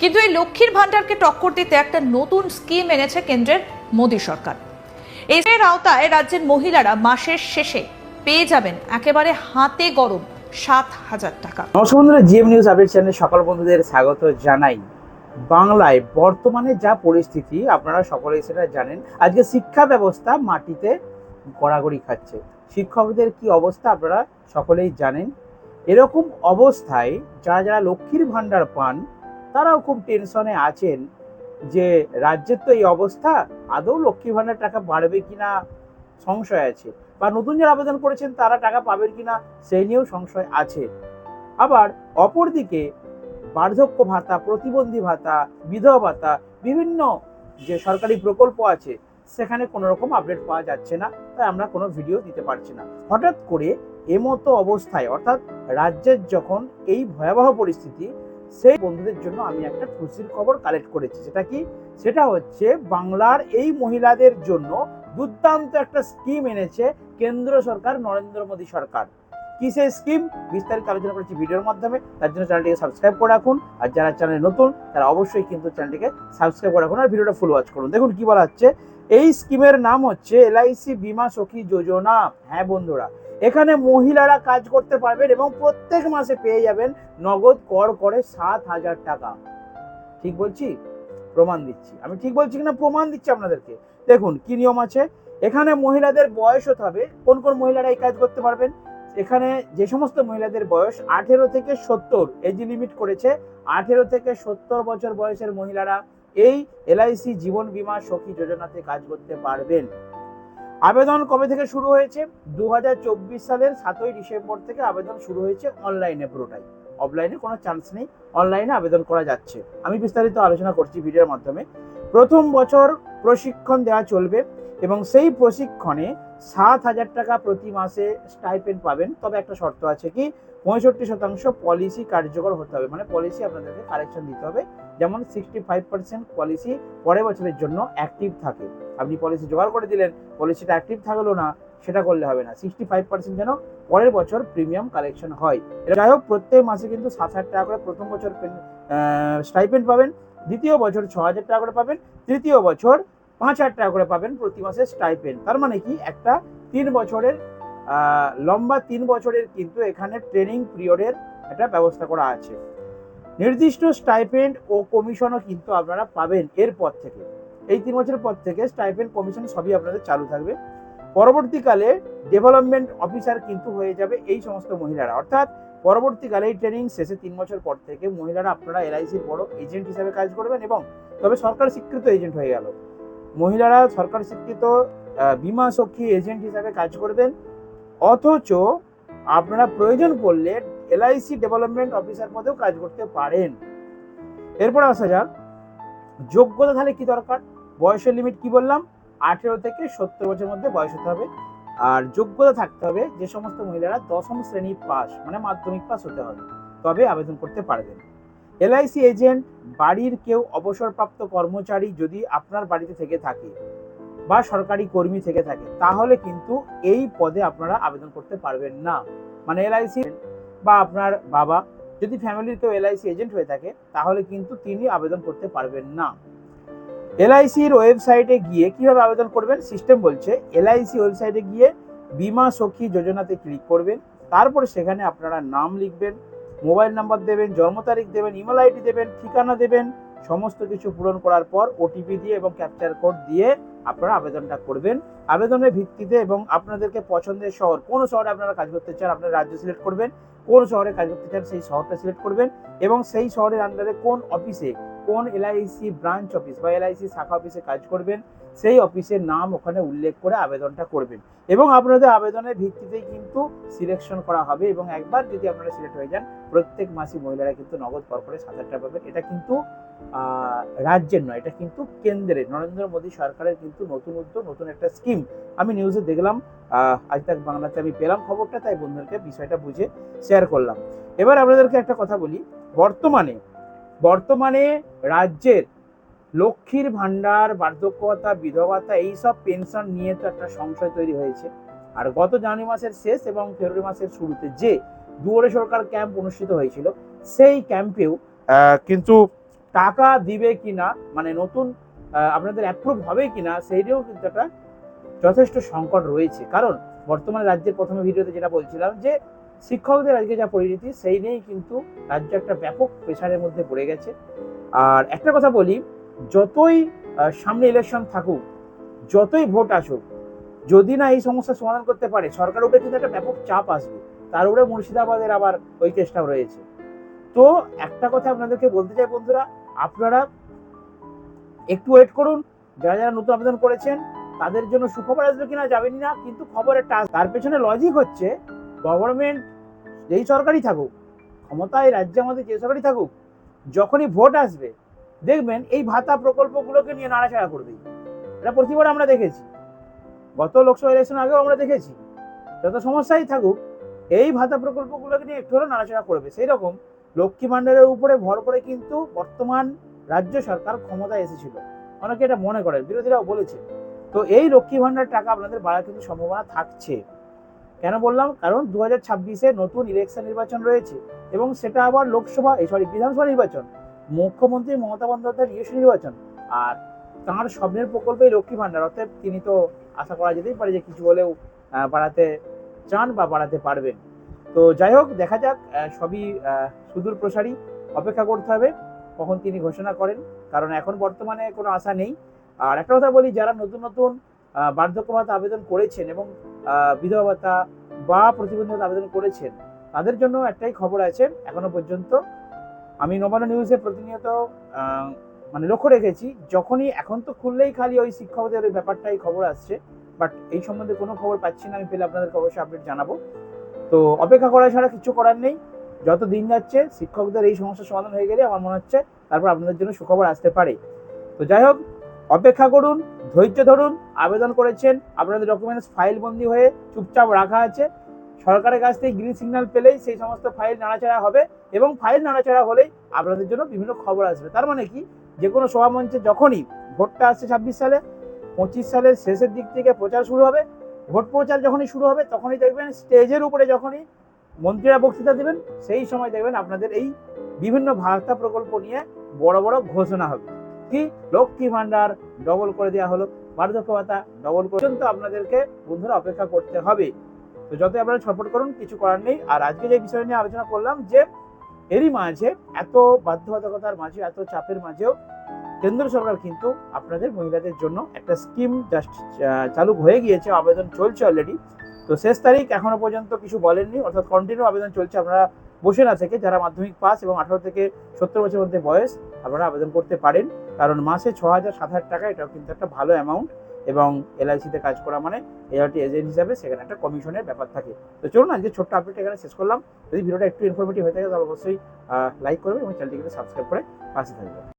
কিন্তু এই লক্ষ্মীর ভাণ্ডারকে টক্কর দিতে একটা নতুন স্কিম এনেছে কেন্দ্রের মোদী সরকার। এর আওতায় রাজ্যের মহিলারা মাসের শেষে পেয়ে যাবেন একেবারে হাতে গরম সাত হাজার টাকা। নমস্কার জিএম নিউজ আপডেট চ্যানেল সকল বন্ধুদের স্বাগত জানাই। বাংলায় বর্তমানে যা পরিস্থিতি, আপনারা সকলেই সেটা জানেন। আজকে শিক্ষা ব্যবস্থা মাটিতে গড়াগড়ি খাচ্ছে। শিক্ষকদের কি অবস্থা আপনারা সকলেই জানেন। এরকম অবস্থায় যারা যারা লক্ষ্মীর ভাণ্ডার পান তারাও খুব টেনশনে আছেন যে রাজ্যের তো এই অবস্থা, আদৌ লক্ষ্মী ভাণ্ডার টাকা বাড়বে কিনা সংশয় আছে বা নতুন যারা আবেদন করেছেন তারা টাকা পাবেন কিনা সেই নিয়েও সংশয় আছে। আবার অপরদিকে বার্ধক্য ভাতা, প্রতিবন্ধী ভাতা, বিধবা ভাতা, বিভিন্ন যে সরকারি প্রকল্প আছে, সেখানে কোনো রকম আপডেট পাওয়া যাচ্ছে না, তাই আমরা কোনো ভিডিও দিতে পারছি না। হঠাৎ করে এমতো অবস্থায়, অর্থাৎ রাজ্যের যখন এই ভয়াবহ পরিস্থিতি সেই বন্ধুদের জন্য আমি একটা খুশির খবর কালেক্ট করেছি। সেটা কি? সেটা হচ্ছে বাংলার এই মহিলাদের জন্য দুর্দান্ত একটা স্কিম এনেছে কেন্দ্র সরকার, নরেন্দ্র মোদী সরকার। কি সেই স্কিম বিস্তারিত আলোচনা করেছি ভিডিওর মাধ্যমে। তার জন্য চ্যানেলটিকে সাবস্ক্রাইব করে রাখুন। আর যারা চ্যানেল নতুন, তারা অবশ্যই কিন্তু চ্যানেলটিকে সাবস্ক্রাইব করে রাখুন আর ভিডিওটা ফুল ওয়াচ করুন। দেখুন কি বলা হচ্ছে। এই স্কিমের নাম হচ্ছে এলআইসি বীমা সখী যোজনা। হ্যাঁ বন্ধুরা এখানে মহিলারা কাজ করতে পারবেন এবং প্রত্যেক মাসে পেয়ে যাবেন নগদ কর করে সাত হাজার টাকা। ঠিক বলছি? প্রমাণ দিচ্ছি। আমি ঠিক বলছি কিনা? প্রমাণ দিচ্ছি আপনাদেরকে। দেখুন, কি নিয়ম আছে? এখানে মহিলাদের বয়স হতে হবে। কোন কোন মহিলারা এই কাজ করতে পারবেন? এখানে যে সমস্ত মহিলাদের বয়স, আঠেরো থেকে সত্তর, এজ লিমিট করেছে, আঠেরো থেকে সত্তর বছর বয়সের মহিলারা এই এলআইসি জীবন বীমা সখী যোজনাতে কাজ করতে পারবেন। আবেদন কবে থেকে শুরু হয়েছে? দু হাজার চব্বিশ সালের সাতই ডিসেম্বর থেকে আবেদন শুরু হয়েছে অনলাইনে পুরোটাই। অফলাইনে কোনো চান্স নেই, অনলাইনে আবেদন করা যাচ্ছে। আমি বিস্তারিত আলোচনা করছি ভিডিওর মাধ্যমে। প্রথম বছর প্রশিক্ষণ দেওয়া চলবে এবং সেই প্রশিক্ষণে সাত হাজার টাকা প্রতি মাসে স্টাইপেন্ড পাবেন। তবে একটা শর্ত আছে কি? পঁয়ষট্টি শতাংশ পলিসি কার্যকর হতে হবে। মানে পলিসি আপনাদেরকে কারেকশন দিতে হবে। যেমন সিক্সটি ফাইভ পার্সেন্ট পলিসি পরের বছরের জন্য অ্যাক্টিভ থাকে। আপনি পলিসি জোগাড় করে দিলেন পলিসিটা অ্যাক্টিভ থাকল না, সেটা করলে হবে না। সিক্সটি ফাইভ পার্সেন্ট যেন পরের বছর প্রিমিয়াম কালেকশন হয়। যাই হোক, প্রত্যেক মাসে কিন্তু সাত হাজার টাকা করে প্রথম বছর স্টাইপেন্ড পাবেন, দ্বিতীয় বছর ছ হাজার টাকা করে পাবেন, তৃতীয় বছর পাঁচ হাজার টাকা করে পাবেন প্রতি মাসে স্টাইপেন্ড তার মানে কি? একটা তিন বছরের লম্বা তিন বছরের কিন্তু এখানে ট্রেনিং পিরিয়ডের একটা ব্যবস্থা করা আছে। নির্দিষ্ট স্টাইপেন্ড ও কমিশনও কিন্তু আপনারা পাবেন এরপর থেকে। এই তিন বছরের পর থেকে স্টাইপেন্ড কমিশন সবই আপনাদের চালু থাকবে। পরবর্তীকালে ডেভেলপমেন্ট অফিসার কিন্তু হয়ে যাবে এই সমস্ত মহিলারা। অর্থাৎ পরবর্তীকালে এই ট্রেনিং শেষে তিন বছর পর থেকে মহিলারা আপনারা এলআইসির বড় এজেন্ট হিসেবে কাজ করবেন এবং তবে সরকার স্বীকৃত এজেন্ট হয়ে গেল। মহিলারা সরকার স্বীকৃত বীমা সখী এজেন্ট হিসাবে কাজ করবেন। অথচ আপনারা প্রয়োজন পড়লে এলআইসি ডেভেলপমেন্ট অফিসার পদেও কাজ করতে পারেন। এরপর আসা যাক, যোগ্যতা তাহলে কি দরকার? বয়সের লিমিট কি বললাম? আঠেরো থেকে সত্তর বছরের মধ্যে বয়স হতে হবে। আর যোগ্যতা থাকতে হবে যে সমস্ত মহিলারা দশম শ্রেণি পাস মানে মাধ্যমিক পাস হতে হবে। তবে আবেদন করতে পারবেন। এলআইসি এজেন্ট বাড়ির কেউ অবসরপ্রাপ্ত কর্মচারী যদি আপনার বাড়িতে থেকে থাকে বা সরকারি কর্মী থেকে থাকে, তাহলে কিন্তু এই পদে আপনারা আবেদন করতে পারবেন না। মানে এলআইসি বা আপনার বাবা, যদি ফ্যামিলির কেউ এলআইসি এজেন্ট হয়ে থাকে, তাহলে কিন্তু তিনি আবেদন করতে পারবেন না। এলআইসির ওয়েবসাইটে গিয়ে কীভাবে আবেদন করবেন? সিস্টেম বলছে, এলআইসি ওয়েবসাইটে গিয়ে বীমা সখী যোজনাতে ক্লিক করবেন। তারপর সেখানে আপনারা নাম লিখবেন, মোবাইল নাম্বার দেবেন, জন্ম তারিখ দেবেন, ইমেল আইডি দেবেন, ঠিকানা দেবেন, সমস্ত কিছু পূরণ করার পর ওটিপি দিয়ে এবং ক্যাপচার কোড দিয়ে আপনারা আবেদনটা করবেন। আবেদনের ভিত্তিতে এবং আপনাদেরকে পছন্দের শহর, কোন শহরে আপনারা কাজ করতে চান, আপনারা রাজ্য সিলেক্ট করবেন, কোন শহরে কাজ করতে চান, সেই শহরটা সিলেক্ট করবেন এবং সেই শহরের আন্ডারে কোন অফিসে কোন এলআইসি ব্রাঞ্চ অফিস বা এলআইসি শাখা অফিসে কাজ করবেন, সেই অফিসের নাম ওখানে উল্লেখ করে আবেদনটা করবেন। এবং আপনাদের আবেদনের ভিত্তিতেই কিন্তু সিলেকশন করা হবে এবং একবার যদি আপনারা সিলেক্ট হয়ে যান, প্রত্যেক মাসে মহিলারা কিন্তু নগদ কর করে সাত হাজার টাকা পাবেন। এটা কিন্তু রাজ্যের নয়, এটা কিন্তু কেন্দ্রের, নরেন্দ্র মোদী সরকারের কিন্তু নতুন উদ্যোগ, নতুন একটা স্কিম আমি নিউজে দেখলাম আজ তাক বাংলাতে আমি পেলাম খবরটা, তাই বন্ধুদেরকে বিষয়টা বুঝে শেয়ার করলাম। এবার আপনাদেরকে একটা কথা বলি, বর্তমানে বর্তমানে রাজ্যের লক্ষ্মীর ভাণ্ডার, বার্ধক্যতা ভাতা বিধবা ভাতা এইসব পেনশন নিয়ে তো একটা সংশয় তৈরি হয়েছে। আর গত জানুয়ারি মাসের শেষ এবং ফেব্রুয়ারি মাসের শুরুতে যে দুয়ারে সরকার ক্যাম্প অনুষ্ঠিত হয়েছিল, সেই ক্যাম্পেও কিন্তু টাকা দিবে কিনা মানে নতুন আপনাদের অ্যাপ্রুভ হবে কিনা, সেইটাও কিন্তু একটা যথেষ্ট সংকট রয়েছে। কারণ বর্তমানে রাজ্যের প্রথমে ভিডিওতে যেটা বলছিলাম যে শিক্ষকদের আজকে যা পরিণতি, সেই নিয়েই কিন্তু রাজ্য একটা ব্যাপক প্রেশারের মধ্যে পড়ে গেছে। আর একটা কথা বলি, যতই সামনে ইলেকশন থাকুক, যতই ভোট আসুক, যদি না এই সমস্যার সমাধান করতে পারে, সরকার উপরে কিন্তু একটা ব্যাপক চাপ আসবে। তার উপরে মুর্শিদাবাদের আবার ওই কেসটাও রয়েছে। তো একটা কথা আপনাদেরকে বলতে চাই বন্ধুরা, আপনারা একটু ওয়েট করুন। যারা যারা নতুন আবেদন করেছেন, তাদের জন্য সুখবর আসবে কিনা যাবেনই না, কিন্তু খবর একটা তার পেছনে লজিক হচ্ছে গভর্নমেন্ট যেই সরকারই থাকুক, ক্ষমতায় রাজ্যে আমাদের যে সরকারই থাকুক, যখনই ভোট আসবে, দেখবেন এই ভাতা প্রকল্পগুলোকে নিয়ে নাড়াচাড়া করবে এটা প্রতিবার আমরা দেখেছি। গত লোকসভা ইলেকশন আগেও আমরা দেখেছি। যত সমস্যাই থাকুক, এই ভাতা প্রকল্পগুলোকে নিয়ে একটু হলেও নাড়াচাড়া করবে। সেই রকম লক্ষ্মী ভাণ্ডারের উপরে ভর করে কিন্তু বর্তমান রাজ্য সরকার ক্ষমতায় এসেছিল। অনেকে এটা মনে করেন, বিরোধীরাও বলেছে। তো এই লক্ষ্মী ভাণ্ডার টাকা আপনাদের বাড়ার কিন্তু সম্ভাবনা থাকছে। কেন বললাম? কারণ দু হাজার ছাব্বিশে নতুন ইলেকশন নির্বাচন রয়েছে এবং সেটা আবার লোকসভা সরি বিধানসভা নির্বাচন, মুখ্যমন্ত্রী মমতা বন্দ্যোপাধ্যায়ের নিজস্ব নির্বাচন। আর তাঁর স্বপ্নের প্রকল্প লক্ষ্মী ভাণ্ডার অর্থাৎ তিনি তো আশা করা যেতেই পারে যে কিছু হলেও বাড়াতে চান বা বাড়াতে পারবেন। তো যাই হোক, দেখা যাক সবই সুদূর প্রসারী অপেক্ষা করতে হবে, কখন তিনি ঘোষণা করেন। কারণ এখন বর্তমানে কোনো আশা নেই। আর একটা কথা বলি, যারা নতুন নতুন বার্ধক্য ভাতা আবেদন করেছেন এবং বিধবা ভাতা বা প্রতিবন্ধী আবেদন করেছেন, তাদের জন্য একটাই খবর আছে, এখনও পর্যন্ত। আমি নবান্ন নিউজে প্রতিনিয়ত মানে লক্ষ্য রেখেছি, যখনই এখন তো খুললেই খালি ওই শিক্ষকদের ওই ব্যাপারটাই খবর আসছে, বাট এই সম্বন্ধে কোনো খবর পাচ্ছি না, আমি পেলে আপনাদেরকে অবশ্যই আপডেট জানাব। তো অপেক্ষা করা ছাড়া কিছু করার নেই, যত দিন যাচ্ছে শিক্ষকদের এই সমস্যার সমাধান হয়ে গেলে আমার মনে হচ্ছে তারপর আপনাদের জন্য সুখবর আসতে পারে। তো যাই হোক অপেক্ষা করুন, ধৈর্য ধরুন, আবেদন করেছেন, আপনাদের ডকুমেন্টস ফাইল বন্দি হয়ে চুপচাপ রাখা আছে। সরকারের কাছ থেকে গ্রিন সিগন্যাল পেলেই সেই সমস্ত ফাইল নাড়াচাড়া হবে এবং ফাইল নাড়াচাড়া হলেই আপনাদের জন্য বিভিন্ন খবর আসবে। তার মানে কি? যে কোনো সভামঞ্চে যখনই ভোটটা আসছে ছাব্বিশ সালে, পঁচিশ সালের শেষের দিক থেকে প্রচার শুরু হবে। ভোট প্রচার যখনই শুরু হবে, তখনই দেখবেন স্টেজের উপরে যখনই মন্ত্রীরা বক্তৃতা দেবেন, সেই সময় দেখবেন আপনাদের এই বিভিন্ন ভাতা প্রকল্প নিয়ে বড় বড় ঘোষণা হবে। কি? লক্ষ্মী ভান্ডার ডবল করে দেওয়া হলো। বার্ধক্য ভাতা ডবল পর্যন্ত আপনাদেরকে বন্ধুরা অপেক্ষা করতে হবে। তো যতই আপনারা ছটফট করুন, কিছু করার নেই। আর আজকে যে বিষয় নিয়ে আলোচনা করলাম যে, এরই মাঝে, এত বাধ্যবাধকতার মাঝে, এত চাপের মাঝেও কেন্দ্র সরকার কিন্তু আপনাদের মহিলাদের জন্য একটা স্কিম জাস্ট চালু হয়ে গিয়েছে। আবেদন চলছে অলরেডি তো শেষ তারিখ এখনও পর্যন্ত কিছু বলেননি। অর্থাৎ কন্টিনিউ আবেদন চলছে। আপনারা বসে না থেকে, যারা মাধ্যমিক পাস এবং আঠারো থেকে সত্তর বছরের মধ্যে বয়স, আপনারা আবেদন করতে পারেন। কারণ মাসে ছ হাজার, সাত হাজার টাকা, এটাও কিন্তু একটা ভালো অ্যামাউন্ট এবং এলআইসিতে কাজ করা মানে এআরটি এজেন্ট হিসাবে সেখানে একটা কমিশনের ব্যাপার থাকে। তো চলুন আজকে ছোট্ট আপডেট এখানে শেষ করলাম। যদি ভিডিওটা একটু ইনফরমেটিভ হয়ে থাকে, তাহলে অবশ্যই লাইক করবে এবং চ্যানেলটিকে সাবস্ক্রাইব করে পাশে থাকবেন